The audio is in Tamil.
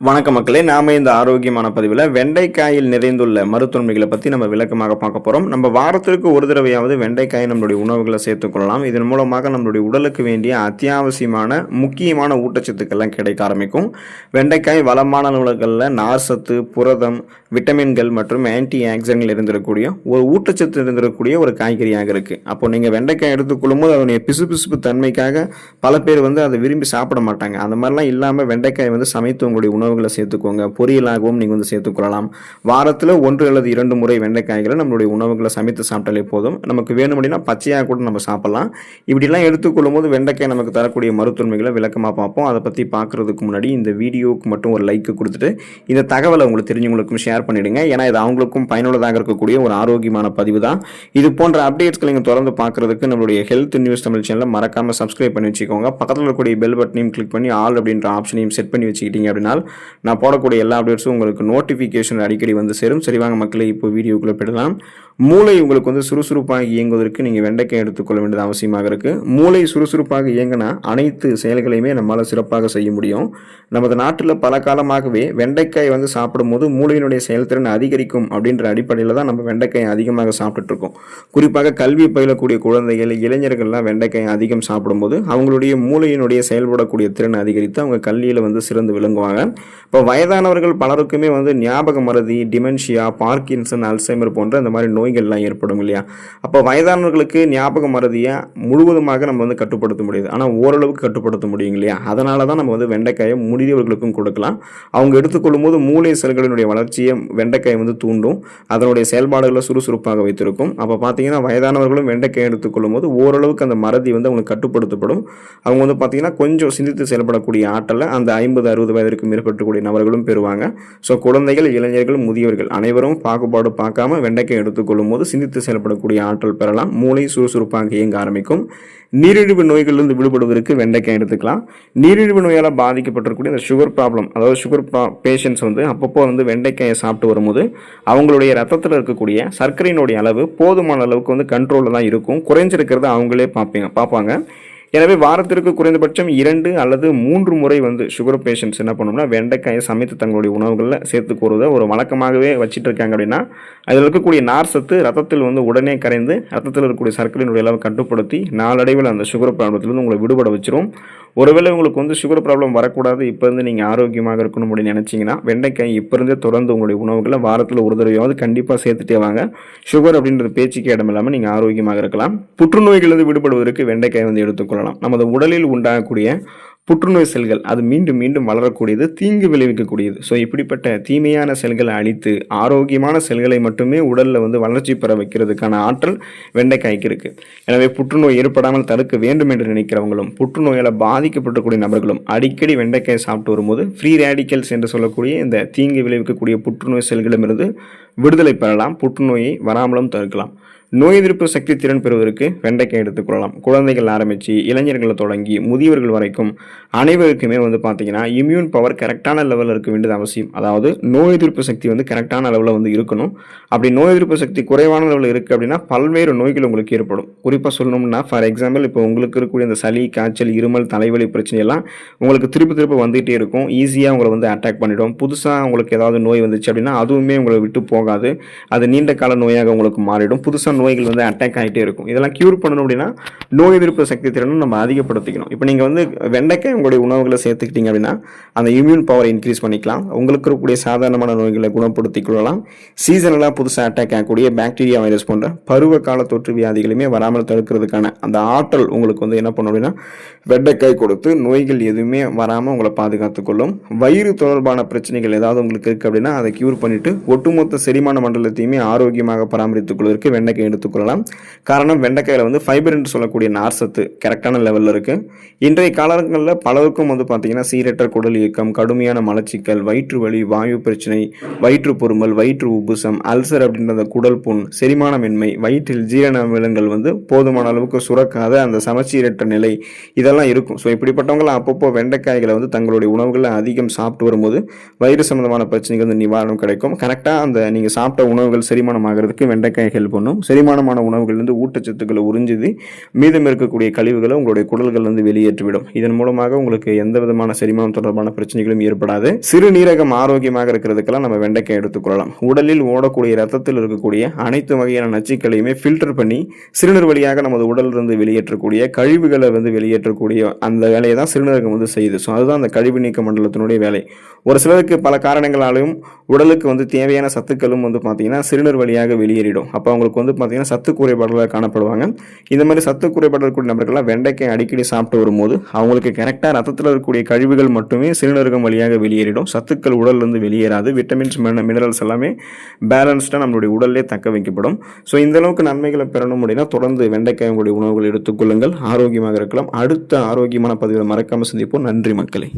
வணக்க மக்களே நாம இந்த ஆரோக்கியமான பதிவில் வெண்டைக்காயில் நிறைந்துள்ள மருத்துவமைகளை பற்றி நம்ம விளக்கமாக பார்க்க போகிறோம் நம்ம வாரத்திற்கு ஒரு தடவையாவது வெண்டைக்காயை நம்மளுடைய உணவுகளை சேர்த்துக்கொள்ளலாம் இதன் மூலமாக நம்மளுடைய உடலுக்கு வேண்டிய அத்தியாவசியமான முக்கியமான ஊட்டச்சத்துக்கள்லாம் கிடைக்க ஆரம்பிக்கும். வெண்டைக்காய் வளமான உணவுகளில் நார் சத்து புரதம் விட்டமின்கள் மற்றும் ஆன்டி ஆக்சிடென்ட்கள் இருந்திருக்கக்கூடிய ஒரு ஊட்டச்சத்து இருந்திருக்கக்கூடிய ஒரு காய்கறியாக இருக்குது அப்போ நீங்கள் வெண்டைக்காய் எடுத்துக்கொள்ளும் போது அதனுடைய பிசுபிசுப்பு தன்மைக்காக பல பேர் வந்து அதை விரும்பி சாப்பிட மாட்டாங்க. அந்த மாதிரிலாம் இல்லாமல் வெண்டைக்காய் வந்து சமைத்து உங்களுடைய உணவுகளை சேர்த்துக்கோங்க. பொரியலாகவும் நீங்கள் வந்து சேர்த்துக்கொள்ளலாம். வாரத்தில் ஒன்று அல்லது இரண்டு முறை வெண்டைக்காய்களை நம்மளுடைய உணவுகளை சமைத்து சாப்பிட்டாலே போதும். நமக்கு வேணும் அப்படின்னா பச்சையாக கூட நம்ம சாப்பிடலாம். இப்படிலாம் எடுத்துக்கொள்ளும் போது வெண்டைக்காய் நமக்கு தரக்கூடிய மருத்துவமைகளை விளக்கமாக பார்ப்போம். அதை பற்றி பார்க்குறதுக்கு முன்னாடி இந்த வீடியோவுக்கு மட்டும் ஒரு லைக் கொடுத்துட்டு இந்த தகவலை உங்களுக்கு தெரிஞ்சவங்களுக்கும் ஷேர் பண்ணிவிடுங்க ஏன்னா இது அவங்களுக்கும் பயனுள்ளதாக இருக்கக்கூடிய ஒரு ஆரோக்கியமான பதிவு தான். இது போன்ற அப்டேட்ஸ்களை நீங்கள் தொடர்ந்து பார்க்குறதுக்கு நம்மளுடைய ஹெல்த் நியூஸ் தமிழ் சேனலை மறக்காமல் சப்ஸ்கிரைப் பண்ணி வச்சுக்கோங்க. பக்கத்தில் இருக்கக்கூடிய பெல் பட்டனையும் கிளிக் பண்ணி ஆல் அப்படின்ற ஆப்ஷனையும் செட் பண்ணி வச்சுக்கிட்டீங்க அப்படின்னா நான் போடக்கூடிய எல்லா அப்டேட்ஸும் உங்களுக்கு நோட்டிஃபிகேஷன் அடிக்கடி வந்து சேரும். சரி வாங்க மக்களே இப்போ வீடியோக்குள்ளே போயிடலாம். மூளை உங்களுக்கு வந்து சுறுசுறுப்பாக இயங்குவதற்கு நீங்கள் வெண்டைக்காய் எடுத்துக்கொள்ள வேண்டியது அவசியமாக இருக்குது மூளை சுறுசுறுப்பாக இயங்கினா அனைத்து செயல்களையுமே நம்மளால் சிறப்பாக செய்ய முடியும். நமது நாட்டில் பல காலமாகவே வெண்டைக்காய் வந்து சாப்பிடும்போது மூளையினுடைய செயல்திறன் அதிகரிக்கும் அப்படின்ற அடிப்படையில் தான் நம்ம வெண்டைக்காய் அதிகமாக சாப்பிட்டுட்ருக்கோம் குறிப்பாக கல்வி பயிலக்கூடிய குழந்தைகள் இளைஞர்கள்லாம் வெண்டைக்காய் அதிகம் சாப்பிடும்போது அவங்களுடைய மூளையினுடைய செயல்படக்கூடிய திறன் அதிகரித்து அவங்க கல்வியில் வந்து சிறந்து விளங்குவாங்க. இப்போ வயதானவர்கள் பலருக்குமே வந்து ஞாபக மறதி டிமென்ஷியா பார்க்கின்சன் அல்சைமர் போன்ற இந்த மாதிரி நோய் நோய்கள்லாம் ஏற்படும் இல்லையா? அப்போ வயதானவர்களுக்கு ஞாபக மறதியை முழுவதுமாக நம்ம வந்து கட்டுப்படுத்த முடியாது. ஆனால் ஓரளவுக்கு கட்டுப்படுத்த முடியும் இல்லையா? அதனால தான் நம்ம வந்து வெண்டைக்காயை முடிந்தவர்களுக்கும் கொடுக்கலாம். அவங்க எடுத்துக்கொள்ளும் போது மூளை செல்களினுடைய வளர்ச்சியை வெண்டைக்காய் வந்து தூண்டும். அதனுடைய செயல்பாடுகளை சுறுசுறுப்பாக வைத்திருக்கும். அப்போ பார்த்தீங்கன்னா வயதானவர்களும் வெண்டைக்காய் எடுத்துக்கொள்ளும் போது ஓரளவுக்கு அந்த மறதி வந்து அவங்களுக்கு கட்டுப்படுத்தப்படும். அவங்க வந்து பார்த்தீங்கன்னா கொஞ்சம் சிந்தித்து செயல்படக்கூடிய ஆற்றலை அந்த ஐம்பது அறுபது வயதிற்கு மேற்பட்டக்கூடிய நபர்களும் பெறுவாங்க. ஸோ குழந்தைகள் இளைஞர்கள் முதியவர்கள் அனைவரும் பாகுபாடு பார்க்காம வெண்டைக்காய் எடுத்துக்கொள்ளும் போது சிந்தித்து செயல்படக்கூடிய ஆற்றல் பெறலாம். மூளை சுறுசுறுப்பாக இயங்க ஆரம்பிக்கும். நீரிழிவு நோய்களிலிருந்து விடுபடுவதற்கு வெண்டைக்காய் எடுத்துக்கலாம். நீரிழிவு நோயால் பாதிக்கப்பட்டிருக்கக்கூடிய இந்த சுகர் ப்ராப்ளம் அதாவது சுகர் பேஷண்ட்ஸ் வந்து அப்பப்போ வந்து வெண்டைக்காயை சாப்பிட்டு வரும்போது அவங்களுடைய ரத்தத்தில் இருக்கக்கூடிய சர்க்கரையினுடைய அளவு போதுமான அளவுக்கு வந்து கண்ட்ரோலில் தான் இருக்கும். குறைஞ்சிருக்கிறத அவங்களே பார்ப்பீங்க பார்ப்பாங்க. எனவே வாரத்திற்கு குறைந்தபட்சம் இரண்டு அல்லது மூன்று முறை வந்து சுகர் பேஷண்ட்ஸ் என்ன பண்ணணும்னா வெண்டைக்காயை சமைத்து தங்களுடைய உணவுகளில் சேர்த்து கூறுவதை ஒரு வழக்கமாகவே வச்சுட்டு இருக்காங்க அப்படின்னா அதில் இருக்கக்கூடிய நார் சத்து ரத்தத்தில் வந்து உடனே கரைந்து ரத்தத்தில் இருக்கக்கூடிய சர்க்கரையினுடைய அளவை கட்டுப்படுத்தி நாளடைவில் அந்த சுகர் ப்ராப்ளத்திலிருந்து உங்களை விடுபட வச்சிரும். ஒருவேளை உங்களுக்கு வந்து சுகர் ப்ராப்ளம் வரக்கூடாது இப்போ இருந்து நீங்கள் ஆரோக்கியமாக இருக்கணும் அப்படின்னு நினச்சிங்கன்னா வெண்டைக்காய் இப்போ இருந்தே தொடர்ந்து உங்களுடைய உணவுகளை வாரத்தில் ஒரு தடவையாவது கண்டிப்பாக சேர்த்துட்டே வாங்க. சுகர் அப்படின்றது பேச்சுக்கு இடம் இல்லாமல் நீங்கள் ஆரோக்கியமாக இருக்கலாம். புற்றுநோய்களிலிருந்து விடுபடுவதற்கு வெண்டைக்காய் வந்து எடுத்துக்கொள்ளலாம். நமது உடலில் உண்டாகக்கூடிய புற்றுநோய் செல்கள் அது மீண்டும் மீண்டும் வளரக்கூடியது தீங்கு விளைவிக்கக்கூடியது. ஸோ இப்படிப்பட்ட தீமையான செல்களை அழித்து ஆரோக்கியமான செல்களை மட்டுமே உடலில் வந்து வளர்ச்சி பெற வைக்கிறதுக்கான ஆற்றல் வெண்டைக்காய்க்கு இருக்குது எனவே புற்றுநோய் ஏற்படாமல் தடுக்க வேண்டும் என்று நினைக்கிறவங்களும் புற்றுநோயால் பாதிக்கப்பட்டக்கூடிய நபர்களும் அடிக்கடி வெண்டைக்காய் சாப்பிட்டு வரும்போது ஃப்ரீ ரேடிக்கல்ஸ் என்று சொல்லக்கூடிய இந்த தீங்கு விளைவிக்கக்கூடிய புற்றுநோய் செல்களிடமிருந்து விடுதலை பெறலாம். புற்றுநோயை வராமலும் தடுக்கலாம். நோய் எதிர்ப்பு சக்தி திறன் பெறுவதற்கு வெண்டைக்காய் எடுத்துக்கொள்ளலாம் குழந்தைகள் ஆரம்பித்து இளைஞர்களை தொடங்கி முதியவர்கள் வரைக்கும் அனைவருக்குமே வந்து பார்த்திங்கன்னா இம்யூன் பவர் கரெக்டான லெவலில் இருக்க வேண்டியது அவசியம். அதாவது நோய் எதிர்ப்பு சக்தி வந்து கரெக்டான லெவலில் வந்து இருக்கணும். அப்படி நோய் எதிர்ப்பு சக்தி குறைவான லெவலில் இருக்குது அப்படின்னா பல்வேறு நோய்கள் உங்களுக்கு ஏற்படும். குறிப்பாக சொல்லணும்னா ஃபார் எக்ஸாம்பிள் இப்போ உங்களுக்கு இருக்கக்கூடிய இந்த சளி காய்ச்சல் இருமல் தலைவலி பிரச்சனை எல்லாம் உங்களுக்கு திருப்பி திருப்பி வந்துகிட்டே இருக்கும். ஈஸியாக உங்களை வந்து அட்டாக் பண்ணிவிடும் புதுசாக உங்களுக்கு ஏதாவது நோய் வந்துச்சு அப்படின்னா அதுவுமே உங்களை விட்டு போகாது. அது நீண்ட கால நோயாக உங்களுக்கு மாறிடும். புதுசாக நோய்கள் வந்து அட்டாக் ஆகிட்டே இருக்கும். இதெல்லாம் க்யூர் பண்ணணும் அப்படின்னா நோய் எதிர்ப்பு சக்தி திறனும் நம்ம அதிகப்படுத்திக்கணும். இப்போ நீங்கள் வந்து வெண்டைக்காய் உங்களுடைய உணவுகளை சேர்த்துக்கிட்டீங்க அப்படின்னா அந்த இம்யூன் பவர் இன்க்ரீஸ் பண்ணிக்கலாம். உங்களுக்கு இருக்கக்கூடிய சாதாரணமான நோய்களை குணப்படுத்திக் கொள்ளலாம். சீசனலாக புதுசாக அட்டாக் ஆகக்கூடிய பாக்டீரியா வைரஸ் போன்ற பருவ கால தொற்று வியாதிகளுமே வராமல் தடுக்கிறதுக்கான அந்த ஆற்றல் உங்களுக்கு வந்து என்ன பண்ணும் அப்படின்னா வெண்டைக்காய் கொடுத்து நோய்கள் எதுவுமே வராமல் உங்களை பாதுகாத்துக்கொள்ளும் வயிறு தொடர்பான பிரச்சனைகள் ஏதாவது உங்களுக்கு இருக்குது அப்படின்னா அதை க்யூர் பண்ணிவிட்டு ஒட்டுமொத்த செரிமான மண்டலத்தையுமே ஆரோக்கியமாக பராமரித்துக் கொள்வதற்கு வெண்டைக்காய் எடுத்துக்கொள்ளலாம். காரணம் வெண்டைக்காயில் வந்து ஃபைபர் என்று சொல்லக்கூடிய நார்சத்து கரெக்டான லெவலில் இருக்குது இன்றைய காலங்களில் பலருக்கும் வந்து பார்த்திங்கன்னா சீரற்ற குடல் இயக்கம் கடுமையான மலச்சிக்கல் வயிற்று வலி வாயு பிரச்சனை வயிற்று பொறுமல் வயிற்று உபுசம் அல்சர் அப்படின்ற அந்த குடல் புண் செரிமானமின்மை வயிற்றில் ஜீரண அமிலங்கள் வந்து போதுமான அளவுக்கு சுரக்காத அந்த சமச்சீரற்ற நிலை இதெல்லாம் இருக்கும். ஸோ இப்படிப்பட்டவங்களாம் அப்பப்போ வெண்டைக்காய்களை வந்து தங்களுடைய உணவுகளை அதிகம் சாப்பிட்டு வரும்போது வயிறு சம்மந்தமான பிரச்சனைகள் வந்து நிவாரணம் கிடைக்கும். கரெக்டாக அந்த நீங்கள் சாப்பிட்ட உணவுகள் செரிமானம் ஆகிறதுக்கு வெண்டைக்காய் ஹெல்ப் பண்ணும். சரி செரிமானமான உணவுகள்லேருந்து ஊட்டச்சத்துக்களை உறிஞ்சுது. மீதம் இருக்கக்கூடிய கழிவுகளை உங்களுடைய குடல்கள்லேருந்து வெளியேற்றிவிடும். இதன் மூலமாக உங்களுக்கு எந்த விதமான செரிமானம் தொடர்பான பிரச்சனைகளும் ஏற்படாது. சிறுநீரகம் ஆரோக்கியமாக இருக்கிறதுக்கெல்லாம் நம்ம வெண்டைக்காய் எடுத்துக்கொள்ளலாம் உடலில் ஓடக்கூடிய ரத்தத்தில் இருக்கக்கூடிய அனைத்து வகையான நச்சுக்களையுமே ஃபில்டர் பண்ணி சிறுநீர் வழியாக நமது உடலிலிருந்து வெளியேற்றக்கூடிய கழிவுகளை வந்து வெளியேற்றக்கூடிய அந்த வேலையை தான் சிறுநீரகம் வந்து செய்யுது. ஸோ அதுதான் அந்த கழிவு நீக்க மண்டலத்தினுடைய வேலை. ஒரு சிலருக்கு பல காரணங்களாலும் உடலுக்கு வந்து தேவையான சத்துக்களும் வந்து பார்த்தீங்கன்னா சிறுநீர் வழியாக வெளியேறிடும். அப்போ அவங்களுக்கு வந்து பார்த்தீங்கன்னா சத்து குறைபாடுகளாக காணப்படுவாங்க. இந்த மாதிரி சத்து குறைபாடு இருக்கக்கூடிய நபர்கள்லாம் வெண்டைக்காய் அடிக்கடி சாப்பிட்டு வரும்போது அவங்களுக்கு கரெக்டாக ரத்தத்தில் இருக்கக்கூடிய கழிவுகள் மட்டுமே சிறுநீரகம் வழியாக வெளியேறிடும். சத்துக்கள் உடல்லேருந்து வெளியேறாது. விட்டமின்ஸ் மினரல்ஸ் எல்லாமே பேலன்ஸ்டாக நம்மளுடைய உடல்லே தக்க வைக்கப்படும். ஸோ இந்தளவுக்கு நன்மைகளை பெறணும் அப்படின்னா தொடர்ந்து வெண்டைக்காய் உங்களுடைய உணவுகள் எடுத்துக்கொள்ளுங்கள் ஆரோக்கியமாக இருக்கலாம். அடுத்த ஆரோக்கியமான பதிவில் மறக்காமல் சந்திப்போம். நன்றி மக்களே.